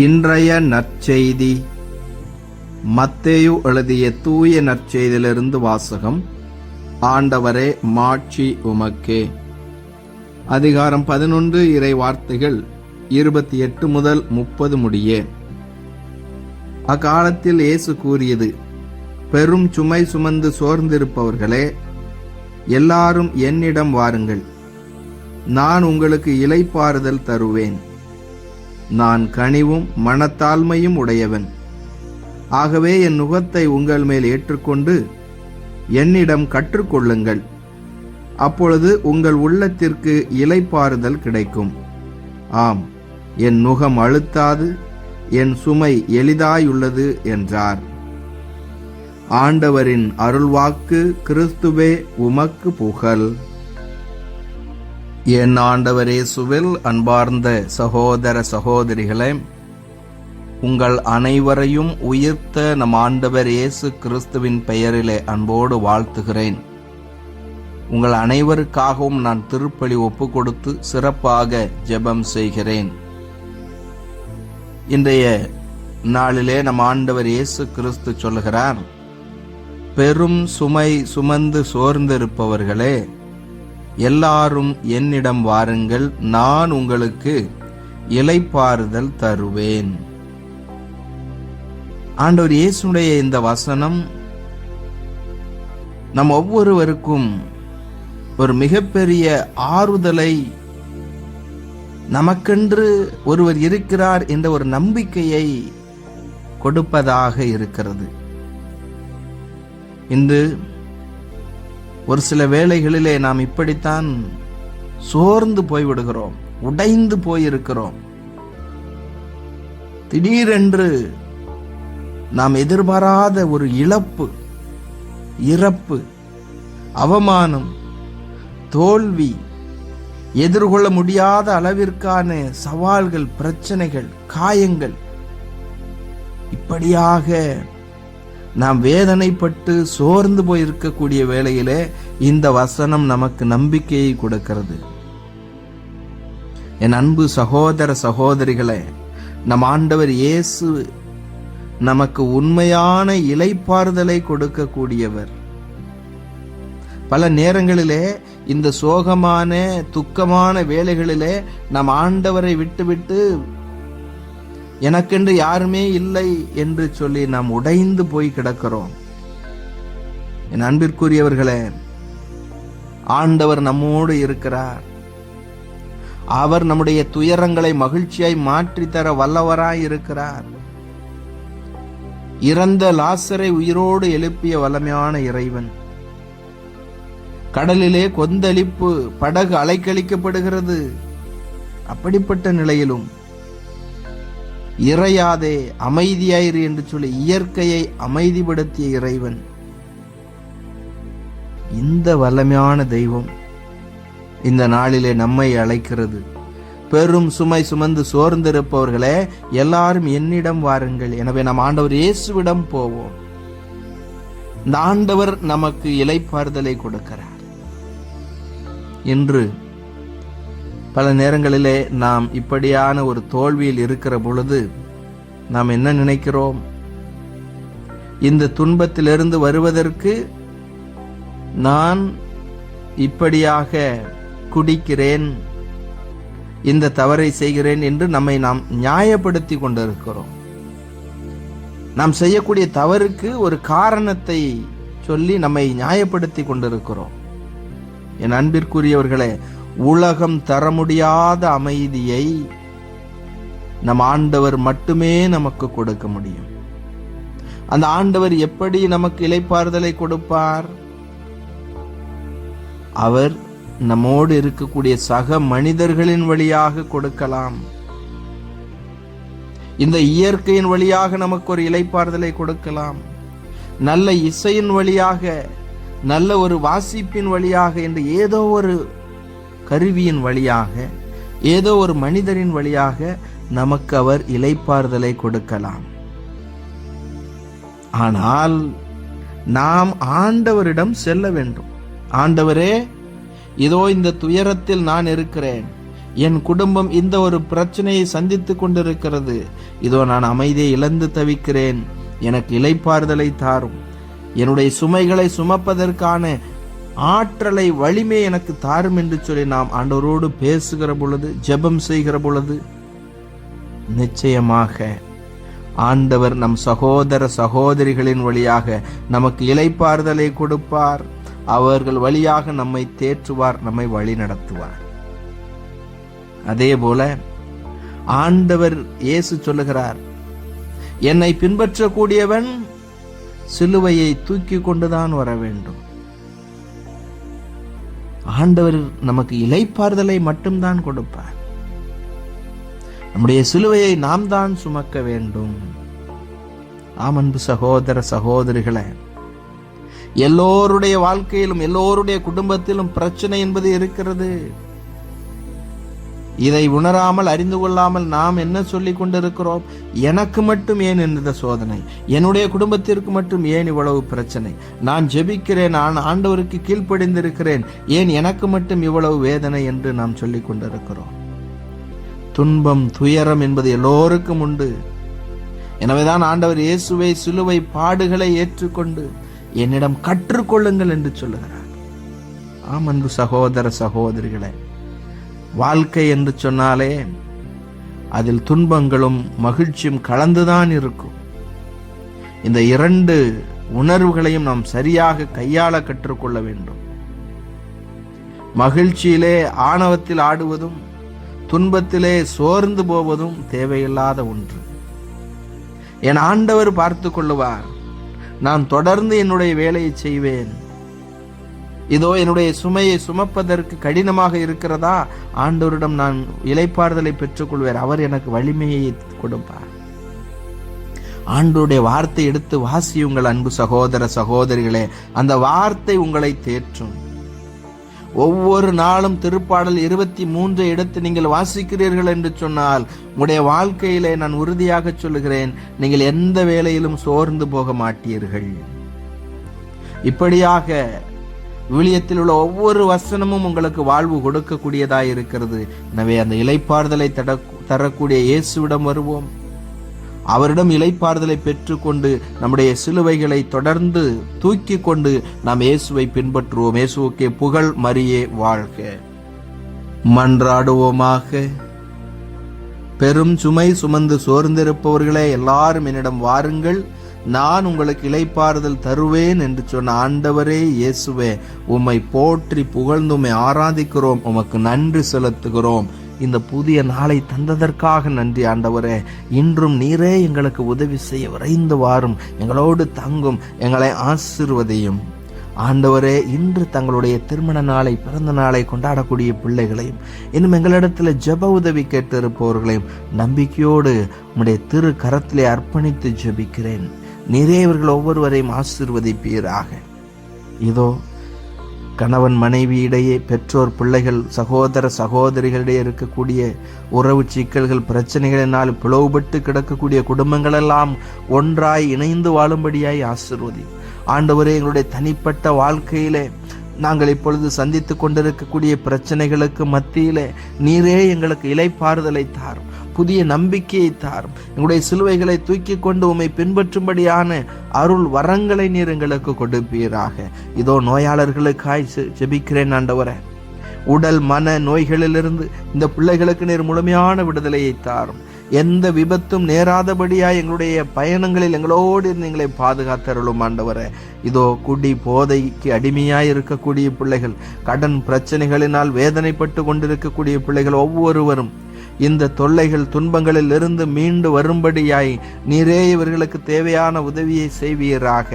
இன்றைய நற்செய்தி. மத்தேயு எழுதிய தூய நற்செய்தியிலிருந்து வாசகம் ஆண்டவரே மாட்சி உமக்கே. அதிகாரம் பதினொன்று இறை வார்த்தைகள் இருபத்தி எட்டு முதல் முப்பது முடிய. அக்காலத்தில் இயேசு கூறியது பெரும் சுமை சுமந்து சோர்ந்திருப்பவர்களே எல்லாரும் என்னிடம் வாருங்கள். நான் உங்களுக்கு இலைப்பாறுதல் தருவேன். நான் கனிவும் மனத்தாழ்மையும் உடையவன். ஆகவே என் நுகத்தை உங்கள் மேல் ஏற்றுக்கொண்டு என்னிடம் கற்றுக்கொள்ளுங்கள். அப்பொழுது உங்கள் உள்ளத்திற்கு இலைப்பாறுதல் கிடைக்கும். ஆம் என் நுகம் அழுத்தாது என் சுமை எளிதாயுள்ளது என்றார். ஆண்டவரின் அருள்வாக்கு கிறிஸ்துவே உமக்கு புகழ். என் ஆண்டவரே சுவில் அன்பார்ந்த சகோதர சகோதரிகளே உங்கள் அனைவரையும் உயிர்த்த நம் ஆண்டவர் இயேசு கிறிஸ்துவின் பெயரிலே அன்போடு வாழ்த்துகிறேன். உங்கள் அனைவருக்காகவும் நான் திருப்பலி ஒப்பு கொடுத்து சிறப்பாக ஜெபம் செய்கிறேன். இன்றைய நாளிலே நம் ஆண்டவர் இயேசு கிறிஸ்து சொல்கிறார் பெரும் சுமை சுமந்து சோர்ந்திருப்பவர்களே எல்லாரும் என்னிடம் வாருங்கள் நான் உங்களுக்கு இலைப்பாறுதல் தருவேன். ஆண்டவர் இயேசுடைய இந்த வசனம் நம் ஒவ்வொருவருக்கும் ஒரு மிகப்பெரிய ஆறுதலை நமக்கென்று ஒருவர் இருக்கிறார் என்ற ஒரு நம்பிக்கையை கொடுப்பதாக இருக்கிறது. இன்று ஒரு சில வேளைகளிலே நாம் இப்படித்தான் சோர்ந்து போய்விடுகிறோம் உடைந்து போயிருக்கிறோம். திடீரென்று நாம் எதிர்பாராத ஒரு இழப்பு இறப்பு அவமானம் தோல்வி எதிர்கொள்ள முடியாத அளவிற்கான சவால்கள் பிரச்சனைகள் காயங்கள் இப்படியாக நாம் வேதனைப்பட்டு சோர்ந்து போயிருக்கக்கூடிய வேளையிலே இந்த வசனம் நமக்கு நம்பிக்கையை கொடுக்கிறது. என் அன்பு சகோதர சகோதரிகளே நம் ஆண்டவர் இயேசு நமக்கு உண்மையான இலைப்பாறுதலை கொடுக்கக்கூடியவர். பல நேரங்களிலே இந்த சோகமான துக்கமான வேலைகளிலே நம் ஆண்டவரை விட்டுவிட்டு எனக்கென்று யாருமே இல்லை என்று சொல்லி நாம் உடைந்து போய் கிடக்கிறோம். என் அன்பிற்குரியவர்களே ஆண்டவர் நம்மோடு இருக்கிறார். அவர் நம்முடைய துயரங்களை மகிழ்ச்சியாய் மாற்றி தர வல்லவராய் இருக்கிறார். இறந்த லாசரை உயிரோடு எழுப்பிய வல்லமையான இறைவன். கடலிலே கொந்தளிப்பு படகு அலைக்கழிக்கப்படுகிறது. அப்படிப்பட்ட நிலையிலும் இறையாதே அமைதியாயிரு என்று சொல்லி இயற்கையை அமைதிப்படுத்திய இறைவன். இந்த வல்லமையான தெய்வம் இந்த நாளிலே நம்மை அழைக்கிறது. பெரும் சுமை சுமந்து சோர்ந்திருப்பவர்களே எல்லாரும் என்னிடம் வாருங்கள். எனவே நம் ஆண்டவர் இயேசுவிடம் போவோம். இந்த ஆண்டவர் நமக்கு இலைப்பாறுதலை கொடுக்கிறார். என்று பல நேரங்களிலே நாம் இப்படியான ஒரு தோல்வியில் இருக்கிற பொழுது நாம் என்ன நினைக்கிறோம்? இந்த துன்பத்திலிருந்து வருவதற்கு நான் இப்படியாக குடிக்கிறேன் இந்த தவறை செய்கிறேன் என்று நம்மை நாம் நியாயப்படுத்தி கொண்டிருக்கிறோம். நாம் செய்யக்கூடிய தவறுக்கு ஒரு காரணத்தை சொல்லி நம்மை நியாயப்படுத்தி கொண்டிருக்கிறோம். என் அன்பிற்குரியவர்களே உலகம் தர முடியாத அமைதியை நம் ஆண்டவர் மட்டுமே நமக்கு கொடுக்க முடியும். அந்த ஆண்டவர் எப்படி நமக்கு இலைப்பாறுதலை கொடுப்பார்? அவர் நம்மோடு இருக்கக்கூடிய சக மனிதர்களின் வழியாக கொடுக்கலாம். இந்த இயற்கையின் வழியாக நமக்கு ஒரு இலைப்பாறுதலை கொடுக்கலாம். நல்ல இசையின் வழியாக நல்ல ஒரு வாசிப்பின் வழியாக என்று ஏதோ ஒரு கருவியின் வழியாக ஏதோ ஒரு மனிதரின் வழியாக நமக்கு அவர் இலைப்பாறுதலை கொடுக்கலாம். ஆனால் நாம் ஆண்டவரிடம் செல்ல வேண்டும். ஆண்டவரே இதோ இந்த துயரத்தில் நான் இருக்கிறேன். என் குடும்பம் இந்த ஒரு பிரச்சனையை சந்தித்துக் கொண்டிருக்கிறது. இதோ நான் அமைதியை இழந்து தவிக்கிறேன். எனக்கு இலைப்பாறுதலை தாரும். என்னுடைய சுமைகளை சுமப்பதற்கான ஆற்றலை வலிமை எனக்கு தாரும் என்று சொல்லி நாம் ஆண்டவரோடு பேசுகிற பொழுது ஜெபம் செய்கிற பொழுது நிச்சயமாக ஆண்டவர் நம் சகோதர சகோதரிகளின் வழியாக நமக்கு இலைப்பாறுதலை கொடுப்பார். அவர்கள் வழியாக நம்மை தேற்றுவார் நம்மை வழி நடத்துவார். அதே போல ஆண்டவர் இயேசு சொல்லுகிறார் என்னை பின்பற்றக்கூடியவன் சிலுவையை தூக்கி கொண்டுதான் வர வேண்டும் ஆண்டவர் நமக்கு இலைப்பாறுதலை மட்டும்தான் கொடுப்பார். நம்முடைய சிலுவையை நாம் தான் சுமக்க வேண்டும். ஆம் அன்பு சகோதர சகோதரிகளை எல்லோருடைய வாழ்க்கையிலும் எல்லோருடைய குடும்பத்திலும் பிரச்சனை என்பது இருக்கிறது. இதை உணராமல் அறிந்து கொள்ளாமல் நாம் என்ன சொல்லிக் கொண்டிருக்கிறோம்? எனக்கு மட்டும் ஏன் இந்த சோதனை? என்னுடைய குடும்பத்திற்கு மட்டும் ஏன் இவ்வளவு பிரச்சனை? நான் ஜெபிக்கிறேன் நான் ஆண்டவருக்கு கீழ்ப்படிந்திருக்கிறேன். ஏன் எனக்கு மட்டும் இவ்வளவு வேதனை என்று நாம் சொல்லிக் கொண்டிருக்கிறோம்? துன்பம் துயரம் என்பது எல்லோருக்கும் உண்டு. எனவேதான் ஆண்டவர் இயேசுவை சிலுவை பாடுகளை ஏற்றுக்கொண்டு என்னிடம் கற்றுக்கொள்ளுங்கள் என்று சொல்லுகிறார். ஆம் அன்பு சகோதர சகோதரிகளே வாழ்க்கை என்று சொன்னாலே அதில் துன்பங்களும் மகிழ்ச்சியும் கலந்துதான் இருக்கும். இந்த இரண்டு உணர்வுகளையும் நாம் சரியாக கையாள கற்றுக்கொள்ள வேண்டும். மகிழ்ச்சியிலே ஆணவத்தில் ஆடுவதும் துன்பத்திலே சோர்ந்து போவதும் தேவையில்லாத ஒன்று. என் ஆண்டவர் பார்த்து கொள்ளுவார் நான் தொடர்ந்து என்னுடைய வேலையை செய்வேன். இதோ என்னுடைய சுமையை சுமப்பதற்கு கடினமாக இருக்கிறதா? ஆண்டோரிடம் நான் இலைப்பாறுதலை பெற்றுக்கொள்வேன். அவர் எனக்கு வலிமையை கொடுப்பார். ஆண்டோருடைய வார்த்தை எடுத்து வாசியுங்கள் அன்பு சகோதர சகோதரிகளே அந்த வார்த்தை உங்களை தேற்றும். ஒவ்வொரு நாளும் திருப்பாடல் இருபத்தி மூன்று எடுத்து நீங்கள் வாசிக்கிறீர்கள் என்று சொன்னால் உங்களுடைய வாழ்க்கையிலே நான் உறுதியாக சொல்லுகிறேன் நீங்கள் எந்த வேலையிலும் சோர்ந்து போக மாட்டீர்கள். இப்படியாக விழியத்தில் உள்ள ஒவ்வொரு வசனமும் உங்களுக்கு வாழ்வு கொடுக்கக்கூடியதாக இருக்கிறது. எனவே அந்த இலைப்பாறுதலை தட தரக்கூடிய இயேசுவிடம் வருவோம். அவரிடம் இலைப்பாறுதலை பெற்றுக்கொண்டு நம்முடைய சிலுவைகளை தொடர்ந்து தூக்கி கொண்டு நாம் இயேசுவை பின்பற்றுவோம். இயேசுவுக்கே புகழ் மரியே வாழ்க. மன்றாடுவோமாக. பெரும் சுமை சுமந்து சோர்ந்திருப்பவர்களே எல்லாரும் என்னிடம் வாருங்கள். நான் உங்களுக்கு இலைப்பாறுதல் தருவேன் என்று சொன்ன ஆண்டவரே இயேசுவே உம்மை போற்றி புகழ்ந்து உம்மை ஆராதிக்கிறோம் உமக்கு நன்றி செலுத்துகிறோம். இந்த புதிய நாளை தந்ததற்காக நன்றி ஆண்டவரே. இன்றும் நீரே எங்களுக்கு உதவி செய்ய விரைந்து வாரும். எங்களோடு தங்கும் எங்களை ஆசிர்வதையும். ஆண்டவரே இன்று தங்களுடைய திருமண நாளை பிறந்த நாளை கொண்டாடக்கூடிய பிள்ளைகளையும் இன்னும் எங்களிடத்தில் ஜெப உதவி கேட்டிருப்பவர்களையும் நம்பிக்கையோடு உம்முடைய திரு கரத்திலே அர்ப்பணித்து ஜெபிக்கிறேன். நிறைய இவர்கள் ஒவ்வொருவரையும் ஆசிர்வதிப்பீராக. இதோ கணவன் மனைவி இடையே பெற்றோர் பிள்ளைகள் சகோதர சகோதரிகளிடையே இருக்கக்கூடிய உறவு சிக்கல்கள் பிரச்சனைகளினால் பிளவுபட்டு கிடக்கக்கூடிய குடும்பங்களெல்லாம் ஒன்றாய் இணைந்து வாழும்படியாய் ஆசிர்வதி. ஆண்டவரே எங்களுடைய தனிப்பட்ட வாழ்க்கையிலே நாங்கள் இப்பொழுது சந்தித்து கொண்டிருக்கக்கூடிய பிரச்சனைகளுக்கு மத்தியிலே நீரே எங்களுக்கு இலைப்பாறுதலை தாரும். புதிய நம்பிக்கையை தாரும். எங்களுடைய சிலுவைகளை தூக்கி கொண்டு உம்மை பின்பற்றும்படியான அருள் வரங்களை நீர் எங்களுக்கு கொடுப்பீராக. இதோ நோயாளர்களுக்காய் செ- ஜெபிக்கிறேன் ஆண்டவரே. உடல் மன நோய்களிலிருந்து இந்த பிள்ளைகளுக்கு நீர் முழுமையான விடுதலையை தாரும். எந்த விபத்தும் நேராதபடியாய் எங்களுடைய பயணங்களில் எங்களோடு இருந்து எங்களை பாதுகாத்தருளும் ஆண்டவரே. இதோ குடி போதைக்கு அடிமையாய் இருக்கக்கூடிய பிள்ளைகள் கடன் பிரச்சனைகளினால் வேதனைப்பட்டு கொண்டிருக்கக்கூடிய பிள்ளைகள் ஒவ்வொருவரும் இந்த தொல்லைகள் துன்பங்களில் இருந்து மீண்டு வரும்படியாய் நீரே இவர்களுக்கு தேவையான உதவியை செய்வீராக.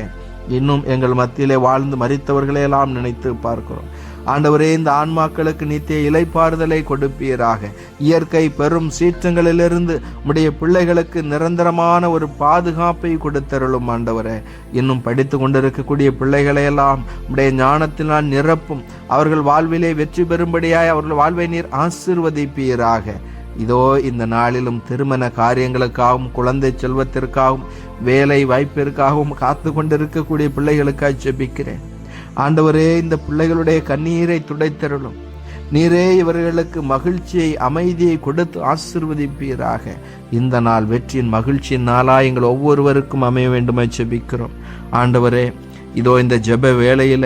இன்னும் எங்கள் மத்தியிலே வாழ்ந்து மறித்தவர்களையெல்லாம் நினைத்து பார்க்கிறோம். ஆண்டவரே இந்த ஆன்மாக்களுக்கு நித்திய இலைப்பாறுதலை கொடுப்பீராக. இயற்கை பெரும் சீற்றங்களிலிருந்து உடைய பிள்ளைகளுக்கு நிரந்தரமான ஒரு பாதுகாப்பை கொடுத்தருளும் ஆண்டவரே. இன்னும் படித்து கொண்டிருக்கக்கூடிய பிள்ளைகளையெல்லாம் உடைய ஞானத்தினால் நிரப்பும். அவர்கள் வாழ்விலே வெற்றி பெறும்படியாய் அவர்கள் வாழ்வை நீர் ஆசிர்வதிப்பீராக. இதோ இந்த நாளிலும் திருமண காரியங்களுக்காகவும் குழந்தை செல்வத்திற்காகவும் வேலை வாய்ப்பிற்காகவும் காத்து கொண்டிருக்கக்கூடிய பிள்ளைகளுக்காக ஜெபிக்கிறேன். ஆண்டவரே இந்த பிள்ளைகளுடைய கண்ணீரை துடைத்தருளும். நீரே இவர்களுக்கு மகிழ்ச்சியை அமைதியை கொடுத்து ஆசிர்வதிப்பீராக. இந்த நாள் வெற்றியின் மகிழ்ச்சியின் நாளா எங்கள் ஒவ்வொருவருக்கும் அமைய வேண்டுமே ஜெபிக்கிறோம். ஆண்டவரே இதோ இந்த ஜெப வேளையில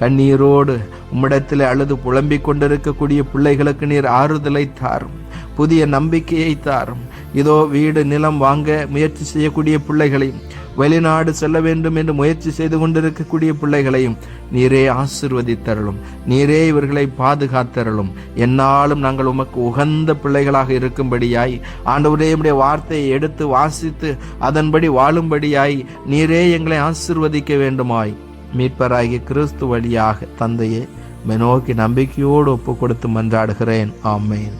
கண்ணீரோடு உம்மிடத்தில் அழுது புலம்பிக் கொண்டிருக்கக்கூடிய பிள்ளைகளுக்கு நீர் ஆறுதலை தாரும். புதிய நம்பிக்கையை தாரும். இதோ வீடு நிலம் வாங்க முயற்சி செய்யக்கூடிய பிள்ளைகளையும் வெளிநாடு செல்ல வேண்டும் என்று முயற்சி செய்து கொண்டிருக்கக்கூடிய பிள்ளைகளையும் நீரே ஆசிர்வதித்தருளும். நீரே இவர்களை பாதுகாத்தருளும். என்னாலும் நாங்கள் உமக்கு உகந்த பிள்ளைகளாக இருக்கும்படியாய் ஆண்டவரே உடைய வார்த்தையை எடுத்து வாசித்து அதன்படி வாழும்படியாய் நீரே எங்களை ஆசிர்வதிக்க வேண்டுமாய். மீட்பராகிய கிறிஸ்து வழியாக தந்தையே மெனோக்கி நம்பிக்கையோடு ஒப்பு கொடுத்து மன்றாடுகிறேன். ஆமேன்.